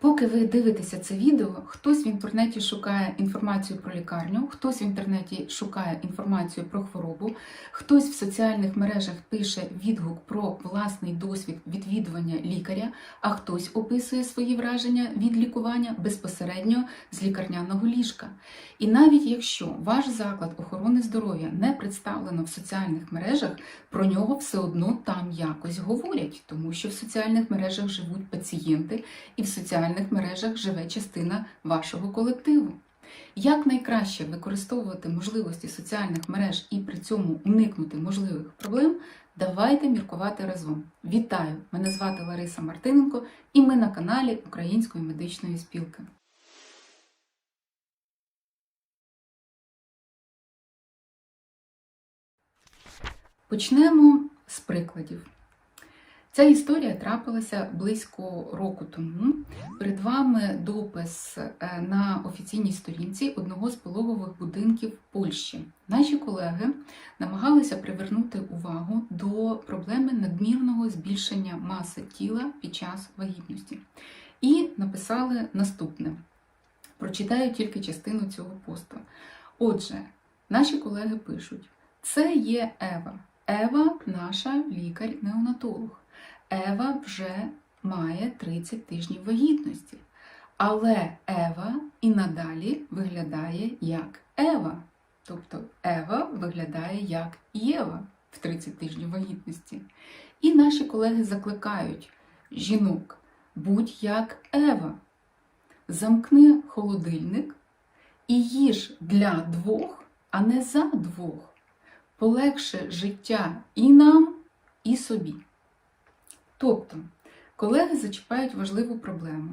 Поки ви дивитеся це відео, хтось в інтернеті шукає інформацію про лікарню, хтось в інтернеті шукає інформацію про хворобу, хтось в соціальних мережах пише відгук про власний досвід відвідування лікаря, а хтось описує свої враження від лікування безпосередньо з лікарняного ліжка. І навіть якщо ваш заклад охорони здоров'я не представлено в соціальних мережах, про нього все одно там якось говорять, тому що в соціальних мережах живуть пацієнти, і в соціальних мережах живе частина вашого колективу. Як найкраще використовувати можливості соціальних мереж і при цьому уникнути можливих проблем, давайте міркувати разом. Вітаю! Мене звати Лариса Мартиненко, і ми на каналі Української медичної спілки. Почнемо з прикладів. Ця історія трапилася близько року тому. Перед вами допис е, на офіційній сторінці одного з пологових будинків Польщі. Наші колеги намагалися привернути увагу до проблеми надмірного збільшення маси тіла під час вагітності. І написали наступне: прочитаю тільки частину цього посту. Отже, наші колеги пишуть: це є Ева. Ева наша лікар-неонатолог. Ева вже має 30 тижнів вагітності. Але Ева і надалі виглядає як Ева. Тобто Ева виглядає як Єва в 30 тижнів вагітності. І наші колеги закликають жінок, будь як Ева. Замкни холодильник і їж для двох, а не за двох. Полегше життя і нам, і собі. Тобто, колеги зачіпають важливу проблему,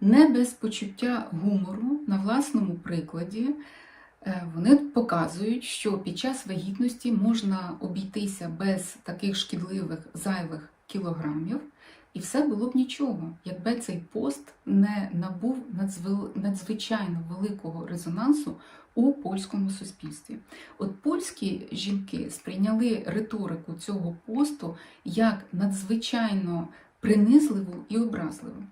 не без почуття гумору на власному прикладі. е, Вони показують, що під час вагітності можна обійтися без таких шкідливих зайвих кілограмів, і все було б нічого, якби цей пост не набув надзвичайно великого резонансу у польському суспільстві. От польські жінки сприйняли риторику цього посту як надзвичайно принизливу і образливу.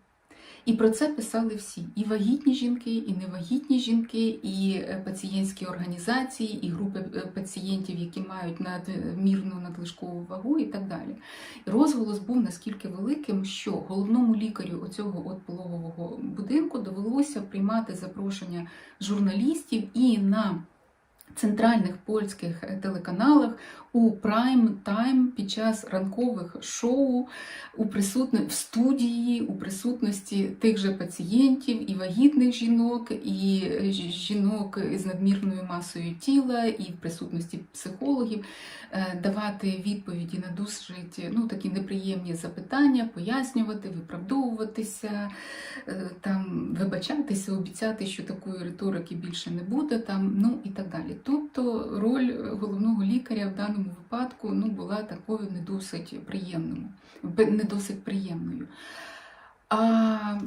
І про це писали всі: і вагітні жінки, і невагітні жінки, і е, пацієнтські організації, і групи е, пацієнтів, які мають надмірну надлишкову вагу, і так далі. Розголос був наскільки великим, що головному лікарю оцього от пологового будинку довелося приймати запрошення журналістів і на центральних польських телеканалах у прайм тайм під час ранкових шоу у присутно... в студії у присутності тих же пацієнтів, і вагітних жінок, і жінок із надмірною масою тіла, і в присутності психологів е, давати відповіді на досить ну, такі неприємні запитання, пояснювати, виправдовуватися, е, там, вибачатися, обіцяти, що такої риторики більше не буде, там, ну і так далі. Тобто роль головного лікаря в даному випадку ну, була такою не досить приємною. Не досить приємною. А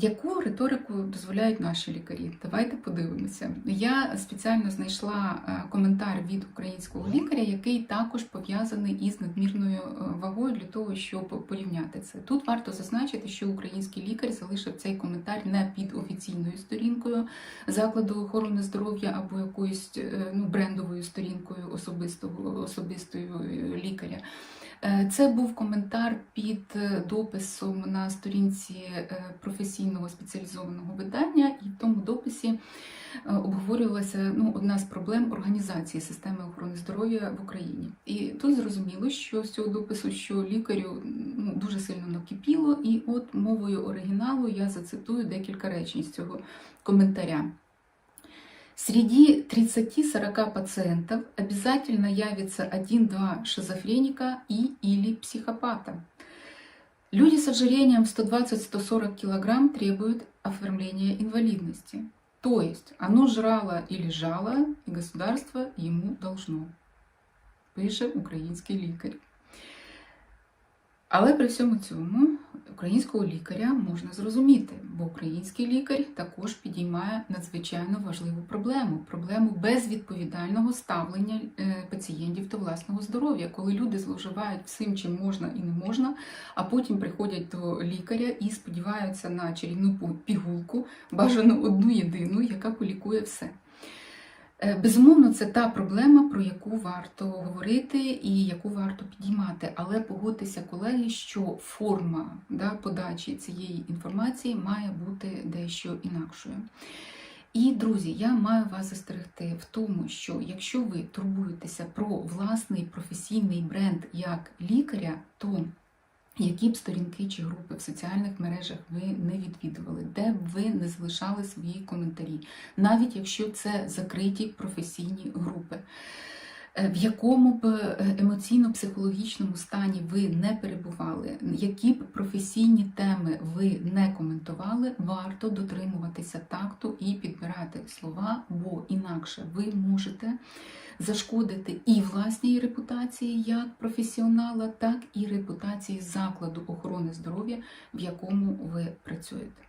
яку риторику дозволяють наші лікарі? Давайте подивимося. Я спеціально знайшла е, коментар від українського лікаря, який також пов'язаний із надмірною е, вагою для того, щоб порівняти це. Тут варто зазначити, що український лікар залишив цей коментар не під офіційною сторінкою закладу охорони здоров'я або якоюсь е, ну, брендовою сторінкою особистого особистою лікаря. Е, Це був коментар під е, дописом на сторінці е, професійного спеціалізованого видання, і в тому дописі обговорювалася ну, одна з проблем організації системи охорони здоров'я в Україні. І тут зрозуміло, що з цього допису, що лікарю ну, дуже сильно накипіло, і от мовою оригіналу я зацитую декілька речень з цього коментаря. Среди 30-40 пациентов обязательно явится 1-2 шизофреника и или психопата. Люди с ожирением в 120-140 кг требуют оформления инвалидности. То есть оно жрало или жало, и государство ему должно. Пише український лікар. Але при всьому цьому українського лікаря можна зрозуміти, бо український лікар також підіймає надзвичайно важливу проблему проблему безвідповідального ставлення е, пацієнтів до власного здоров'я, коли люди зловживають всім, чим можна і не можна, а потім приходять до лікаря і сподіваються на чарівну пігулку, бажану одну єдину, яка полікує все. Е, Безумовно, це та проблема, про яку варто говорити і яку варто підіймати. Але погодьтеся, колеги, що форма да, подачі цієї інформації має бути дещо інакшою. І, друзі, я маю вас застерегти в тому, що якщо ви турбуєтеся про власний професійний бренд як лікаря, то які б сторінки чи групи в соціальних мережах ви не відвідували, де б ви не залишали свої коментарі, навіть якщо це закриті професійні групи, в якому б е, емоційно-психологічному стані ви не перебували, які б професійні теми ви не коментували, варто дотримуватися такту і підбирати слова, бо інакше ви можете зашкодити і власній репутації як професіонала, так і репутації закладу охорони здоров'я, в якому ви працюєте.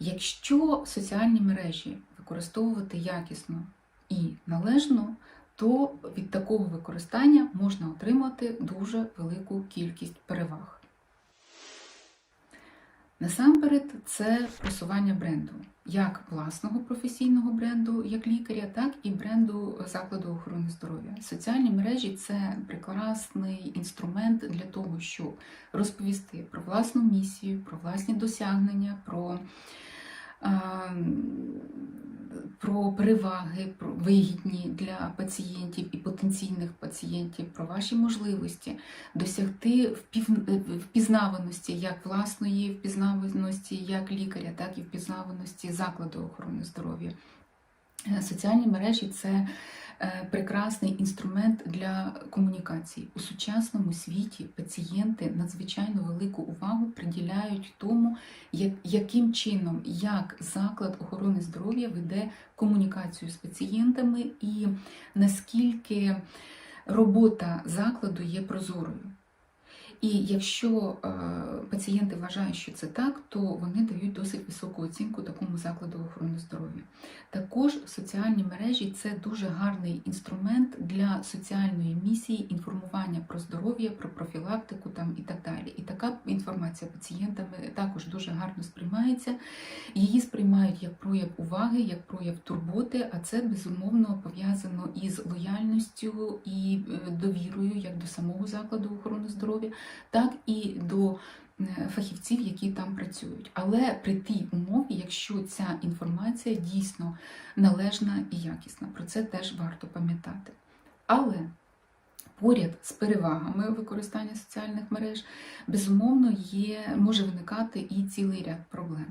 Якщо соціальні мережі використовувати якісно і належно, то від такого використання можна отримати дуже велику кількість переваг. Насамперед, це просування бренду, як власного професійного бренду, як лікаря, так і бренду закладу охорони здоров'я. Соціальні мережі це прекрасний інструмент для того, щоб розповісти про власну місію, про власні досягнення, про про переваги, вигідні для пацієнтів і потенційних пацієнтів, про ваші можливості досягти впізнаваності як власної впізнаваності як лікаря, так і впізнаваності закладу охорони здоров'я. Е, соціальні мережі це прекрасний інструмент для комунікації. У сучасному світі пацієнти надзвичайно велику увагу приділяють тому, яким чином як заклад охорони здоров'я веде комунікацію з пацієнтами і наскільки робота закладу є прозорою. І якщо е, пацієнти вважають, що це так, то вони дають досить високу оцінку такому закладу охорони здоров'я. Також соціальні мережі це дуже гарний інструмент для соціальної місії інформування про здоров'я, про профілактику там і так далі. І така інформація пацієнтами також дуже гарно сприймається. Її сприймають як прояв уваги, як прояв турботи, а це безумовно пов'язано із лояльністю і е, довірою як до самого закладу охорони здоров'я так і до е, фахівців, які там працюють. Але при тій умові, якщо ця інформація дійсно належна і якісна, про це теж варто пам'ятати. Але поряд з перевагами використання соціальних мереж, безумовно, є, може виникати і цілий ряд проблем.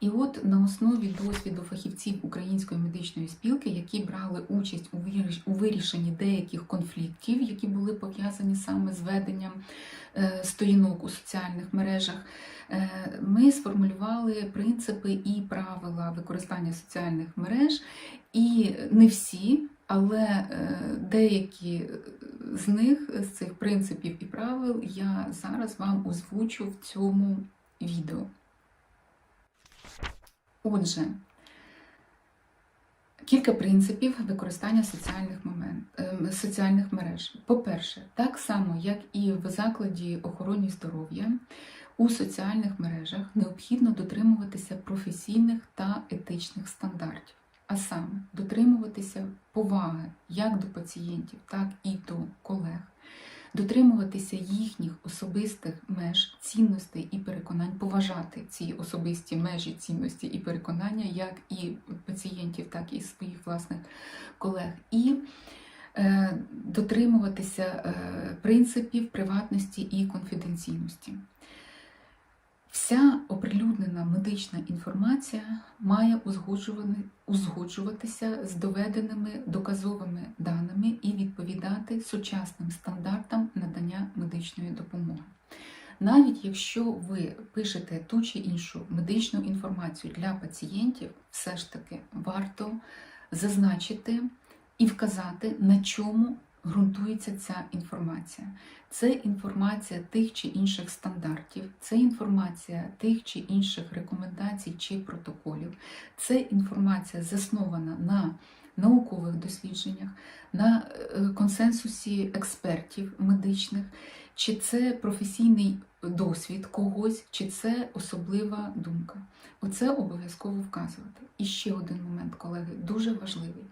І от на основі досвіду фахівців Української медичної спілки, які брали участь у вирішенні деяких конфліктів, які були пов'язані саме з веденням е, сторінок у соціальних мережах, е, ми сформулювали принципи і правила використання соціальних мереж, і не всі. Але е, деякі з них, з цих принципів і правил, я зараз вам озвучу в цьому відео. Отже, кілька принципів використання соціальних, момент, ем, соціальних мереж. По-перше, так само, як і в закладі охорони здоров'я, у соціальних мережах необхідно дотримуватися професійних та етичних стандартів а саме дотримуватися поваги як до пацієнтів, так і до колег, дотримуватися їхніх особистих меж, цінностей і переконань, поважати ці особисті межі, цінності і переконання, як і пацієнтів, так і своїх власних колег. І е, Дотримуватися е, принципів приватності і конфіденційності. Вся оприлюднена медична інформація має узгоджуватися з доведеними доказовими даними і відповідати сучасним стандартам надання медичної допомоги. Навіть якщо ви пишете ту чи іншу медичну інформацію для пацієнтів, все ж таки варто зазначити і вказати, на чому ґрунтується ця інформація? Це інформація тих чи інших стандартів, це інформація тих чи інших рекомендацій чи протоколів, це інформація заснована на наукових дослідженнях, на е, консенсусі експертів медичних, чи це професійний досвід когось, чи це особлива думка. Оце обов'язково вказувати. І ще один момент, колеги, дуже важливий.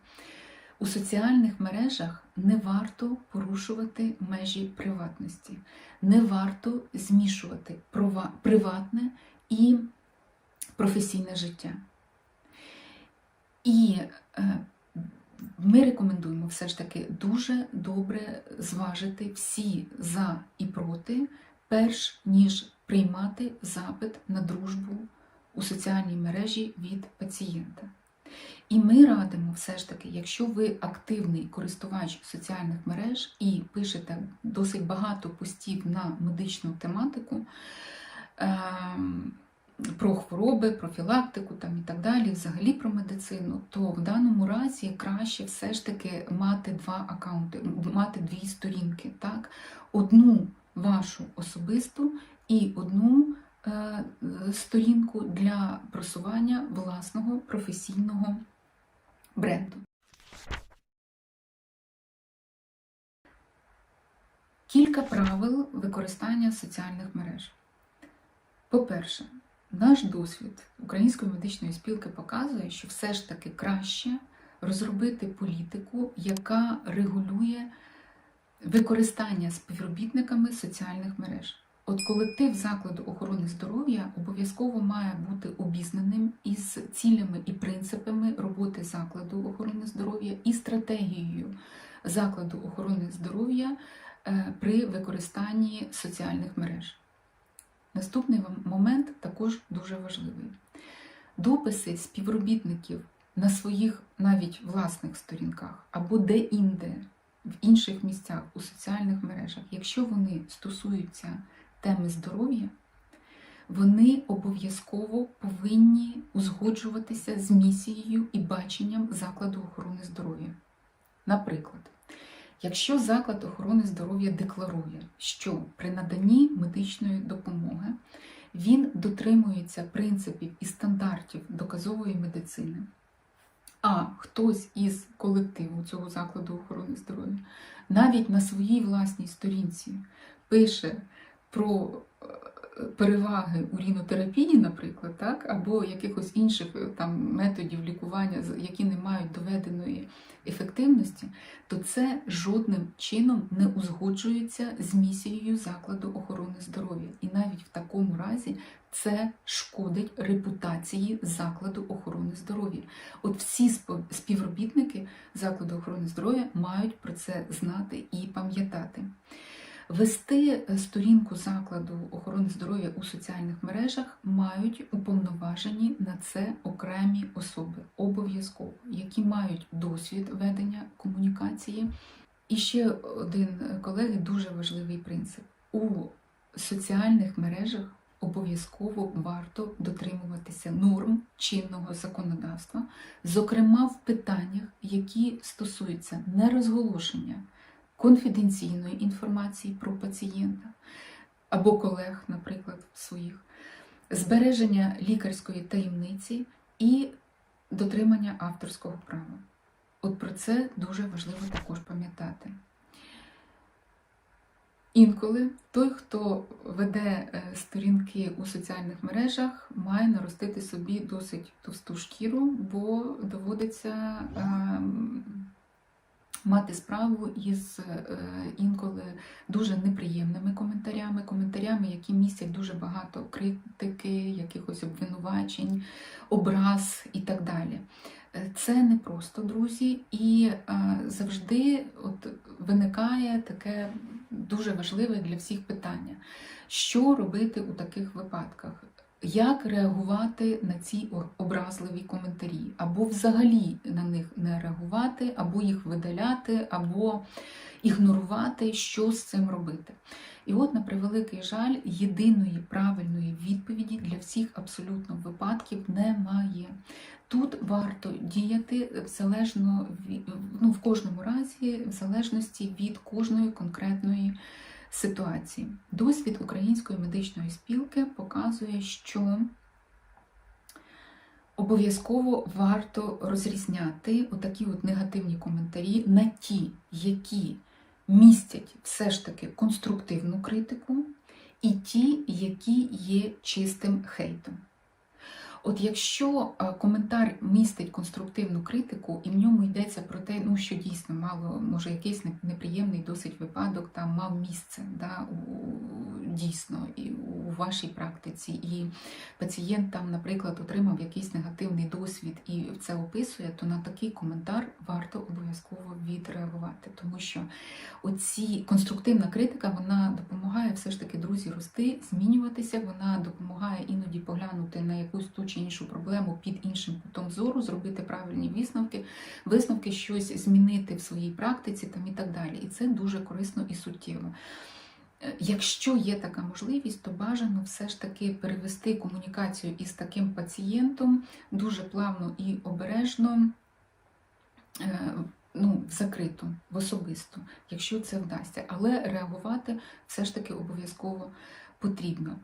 У соціальних мережах не варто порушувати межі приватності, не варто змішувати приватне і професійне життя. І е, ми рекомендуємо все ж таки дуже добре зважити всі за і проти, перш ніж приймати запит на дружбу у соціальній мережі від пацієнта. І ми радимо все ж таки, якщо ви активний користувач соціальних мереж і пишете досить багато постів на медичну тематику, ем, про хвороби, профілактику там і так далі, взагалі про медицину, то в даному разі краще все ж таки мати два акаунти, мати дві сторінки. Так? Одну вашу особисту і одну сторінку для просування власного професійного бренду. Кілька правил використання соціальних мереж. По-перше, наш досвід Української медичної спілки показує, що все ж таки краще розробити політику, яка регулює використання співробітниками соціальних мереж. От колектив закладу охорони здоров'я обов'язково має бути обізнаним із цілями і принципами роботи закладу охорони здоров'я і стратегією закладу охорони здоров'я е, при використанні соціальних мереж. Наступний момент також дуже важливий. Дописи співробітників на своїх навіть власних сторінках або де-інде, в інших місцях у соціальних мережах, якщо вони стосуються теми здоров'я, вони обов'язково повинні узгоджуватися з місією і баченням закладу охорони здоров'я. Наприклад, якщо заклад охорони здоров'я декларує, що при наданні медичної допомоги він дотримується принципів і стандартів доказової медицини, а хтось із колективу цього закладу охорони здоров'я навіть на своїй власній сторінці пише про е, переваги урінотерапії, наприклад, так, або якихось інших е, там методів лікування, які не мають доведеної ефективності, то це жодним чином не узгоджується з місією закладу охорони здоров'я. І навіть в такому разі це шкодить репутації закладу охорони здоров'я. От всі співробітники закладу охорони здоров'я мають про це знати і пам'ятати. Вести е, сторінку закладу охорони здоров'я у соціальних мережах мають уповноважені на це окремі особи, обов'язково, які мають досвід ведення комунікації. І ще один, е, колеги, дуже важливий принцип. У соціальних мережах обов'язково варто дотримуватися норм чинного законодавства, зокрема в питаннях, які стосуються нерозголошення конфіденційної інформації про пацієнта або колег, наприклад, своїх, збереження лікарської таємниці і дотримання авторського права. От про це дуже важливо також пам'ятати. Інколи той, хто веде е, сторінки у соціальних мережах, має наростити собі досить товсту шкіру, бо доводиться ем, мати справу із е, інколи дуже неприємними коментарями, коментарями, які містять дуже багато критики, якихось обвинувачень, образ і так далі. Е, Це не просто, друзі, і е, завжди от виникає таке дуже важливе для всіх питання: що робити у таких випадках? Як реагувати на ці образливі коментарі, або взагалі на них не реагувати, або їх видаляти, або ігнорувати, що з цим робити. І от, на превеликий жаль, єдиної правильної відповіді для всіх абсолютно випадків немає. Тут варто діяти в залежно ну, в кожному разі, в залежності від кожної конкретної ситуації. Досвід Української медичної спілки показує, що обов'язково варто розрізняти отакі от негативні коментарі на ті, які містять все ж таки конструктивну критику, і ті, які є чистим хейтом. От якщо е, коментар містить конструктивну критику, і в ньому йдеться про те, ну що дійсно мало, може, якийсь неприємний досить випадок там мав місце, да, у, дійсно, і у вашій практиці, і пацієнт там, наприклад, отримав якийсь негативний досвід і це описує, то на такий коментар варто обов'язково відреагувати, тому що оці конструктивна критика вона допомагає все ж таки друзі рости, змінюватися. Вона допомагає іноді поглянути на якусь ту чи іншу проблему під іншим кутом зору, зробити правильні висновки, висновки, щось змінити в своїй практиці там і так далі. І це дуже корисно і суттєво. Е, Якщо є така можливість, то бажано все ж таки перевести комунікацію із таким пацієнтом дуже плавно і обережно е, ну, в закриту, в особисту, якщо це вдасться. Але реагувати все ж таки обов'язково потрібно.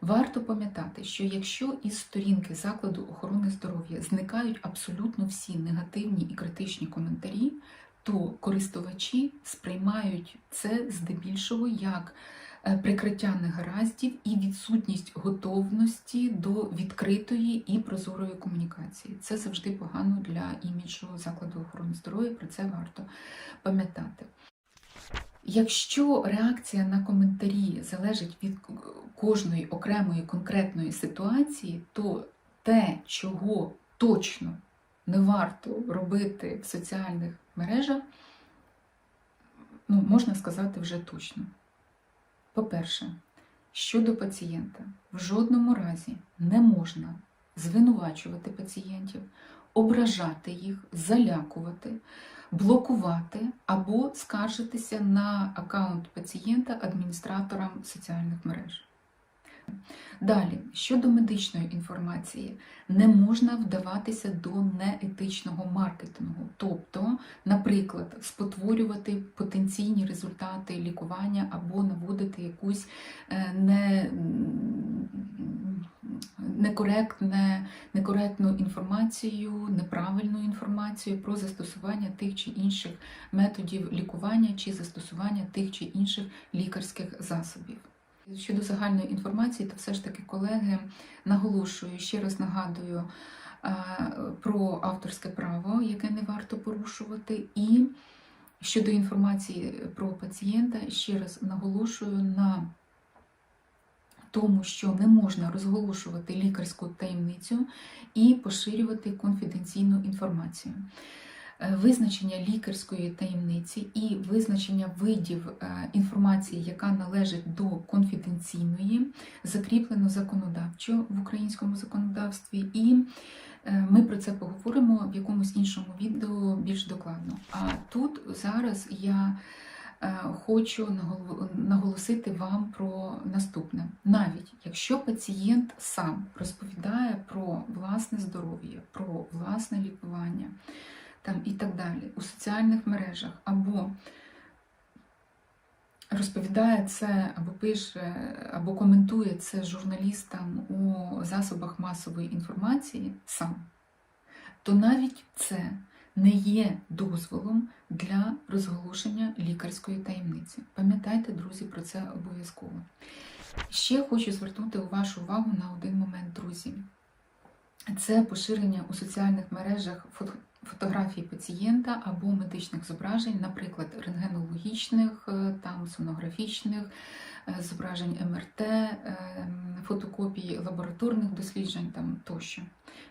Варто пам'ятати, що якщо із сторінки закладу охорони здоров'я зникають абсолютно всі негативні і критичні коментарі, то користувачі сприймають це здебільшого як е, прикриття негараздів і відсутність готовності до відкритої і прозорої комунікації. Це завжди погано для іміджу закладу охорони здоров'я. Про це варто пам'ятати. Якщо реакція на коментарі залежить від кожної окремої конкретної ситуації, то те, чого точно не варто робити в соціальних мережах, ну, можна сказати вже точно. По-перше, щодо пацієнта, в жодному разі не можна звинувачувати пацієнтів, ображати їх, залякувати, блокувати або скаржитися на аккаунт пацієнта адміністраторам соціальних мереж. Далі, щодо медичної інформації, не можна вдаватися до неетичного маркетингу, тобто, наприклад, спотворювати потенційні результати лікування або наводити якусь е, не, некоректне, некоректну інформацію, неправильну інформацію про застосування тих чи інших методів лікування чи застосування тих чи інших лікарських засобів. Щодо загальної інформації, то все ж таки колеги наголошую, ще раз нагадую е, про авторське право, яке не варто порушувати, і щодо інформації про пацієнта, ще раз наголошую на тому, що не можна розголошувати лікарську таємницю і поширювати конфіденційну інформацію. Е, Визначення лікарської таємниці і визначення видів е, інформації, яка належить до конфіденційної, закріплено законодавчо в українському законодавстві, і е, ми про це поговоримо в якомусь іншому відео більш докладно. А тут зараз я хочу нагол- наголосити вам про наступне. Навіть якщо пацієнт сам розповідає про власне здоров'я, про власне лікування там і так далі у соціальних мережах, або розповідає це, або пише, або коментує це журналістам у засобах масової інформації сам, то навіть це не є дозволом для розголошення лікарської таємниці. Пам'ятайте, друзі, про це обов'язково. Ще хочу звернути вашу увагу на один момент, друзі. Це поширення у соціальних мережах фотографій пацієнта або медичних зображень, наприклад, рентгенологічних, е, там сонографічних, е, зображень МРТ, е, фотокопій лабораторних досліджень там тощо.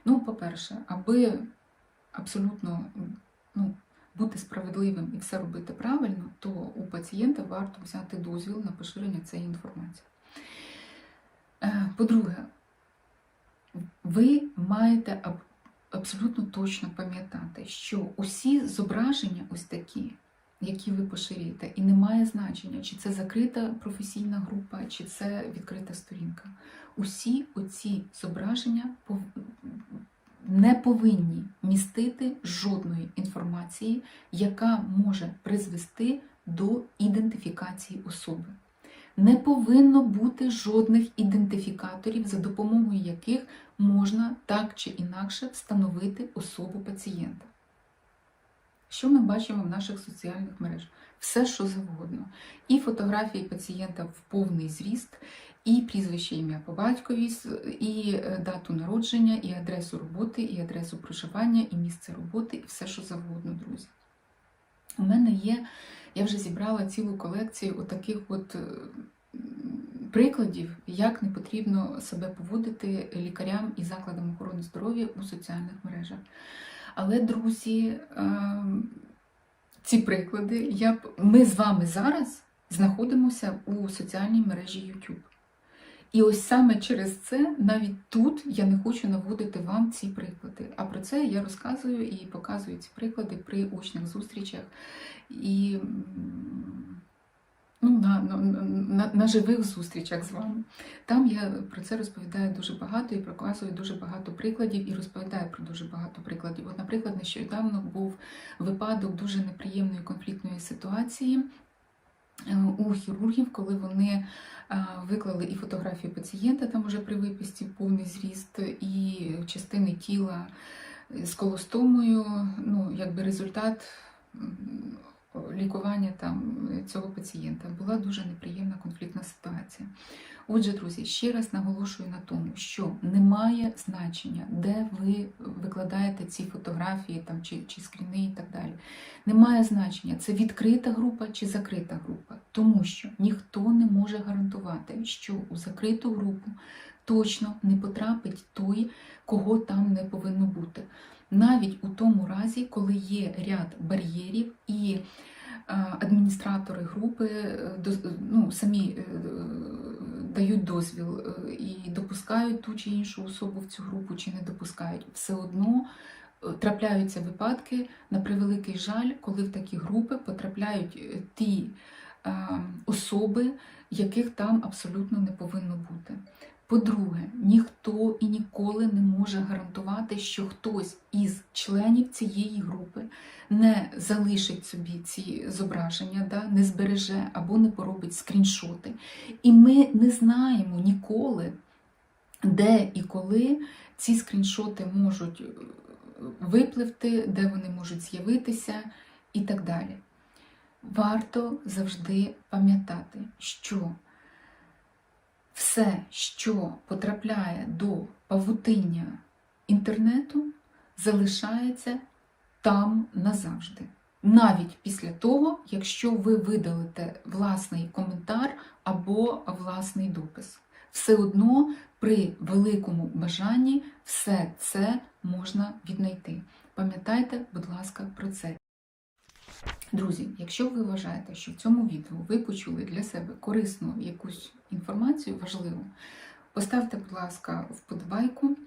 Ну, по-перше, аби абсолютно ну, бути справедливим і все робити правильно, то у пацієнта варто взяти дозвіл на поширення цієї інформації. По-друге, Ви маєте абсолютно точно пам'ятати, що усі зображення ось такі, які ви поширюєте, і не має значення, чи це закрита професійна група, чи це відкрита сторінка. Усі оці зображення не повинні містити жодної інформації, яка може призвести до ідентифікації особи. Не повинно бути жодних ідентифікаторів, за допомогою яких можна так чи інакше встановити особу пацієнта. Що ми бачимо в наших соціальних мережах? Все, що завгодно. І фотографії пацієнта в повний зріст, і прізвище ім'я по батькові, і е, дату народження, і адресу роботи, і адресу проживання, і місце роботи, і все, що завгодно, друзі. У мене є, я вже зібрала цілу колекцію отаких от е, прикладів, як не потрібно себе поводити лікарям і закладам охорони здоров'я у соціальних мережах. Але, друзі, ем, ці приклади, я ми з вами зараз знаходимося у соціальній мережі YouTube. І ось саме через це навіть тут я не хочу наводити вам ці приклади. А про це я розказую і показую ці приклади при учнях зустрічах і ну, на, на, на, на живих зустрічах з вами. Там я про це розповідаю дуже багато і показую дуже багато прикладів і розповідаю про дуже багато прикладів. От, наприклад, нещодавно був випадок дуже неприємної конфліктної ситуації у хірургів, коли вони е, виклали і фотографію пацієнта там уже при виписці повний зріст, і частини тіла з колостомою. Ну, якби результат лікування там цього пацієнта. Була дуже неприємна конфліктна ситуація. Отже, друзі, ще раз наголошую на тому, що немає значення, де ви викладаєте ці фотографії там, чи, чи скріни і так далі. Немає значення, це відкрита група чи закрита група, тому що ніхто не може гарантувати, що у закриту групу точно не потрапить той, кого там не повинно бути. Навіть у тому разі, коли є ряд бар'єрів і е, адміністратори групи е, ну, самі е, дають дозвіл і допускають ту чи іншу особу в цю групу, чи не допускають, все одно трапляються випадки, на превеликий жаль, коли в такі групи потрапляють ті особи, яких там абсолютно не повинно бути. По-друге, ніхто і ніколи не може гарантувати, що хтось із членів цієї групи не залишить собі ці зображення, да, не збереже або не поробить скріншоти. І ми не знаємо ніколи, де і коли ці скріншоти можуть е, випливти, де вони можуть з'явитися і так далі. Варто завжди пам'ятати, що все, що потрапляє до павутиння інтернету, залишається там назавжди. Навіть після того, якщо ви видалите власний коментар або власний допис. Все одно при великому бажанні все це можна віднайти. Пам'ятайте, будь ласка, про це. Друзі, якщо ви вважаєте, що в цьому відео ви почули для себе корисну якусь інформацію важливу, поставте, будь ласка, вподобайку,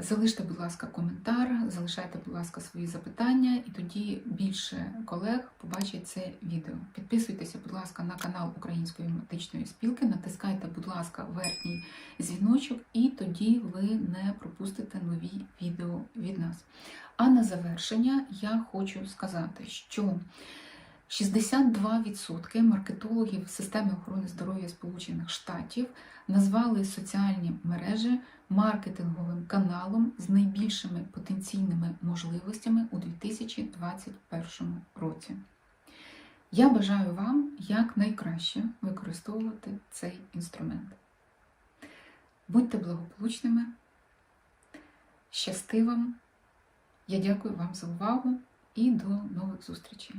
залиште, будь ласка, коментар, залишайте, будь ласка, свої запитання, і тоді більше колег побачать це відео. Підписуйтеся, будь ласка, на канал Української медичної спілки, натискайте, будь ласка, верхній дзвіночок, і тоді ви не пропустите нові відео від нас. А на завершення я хочу сказати, що 62% маркетологів системи охорони здоров'я Сполучених Штатів назвали соціальні мережі маркетинговим каналом з найбільшими потенційними можливостями у 2021 році. Я бажаю вам якнайкраще використовувати цей інструмент. Будьте благополучними, щасти! Я дякую вам за увагу і до нових зустрічей.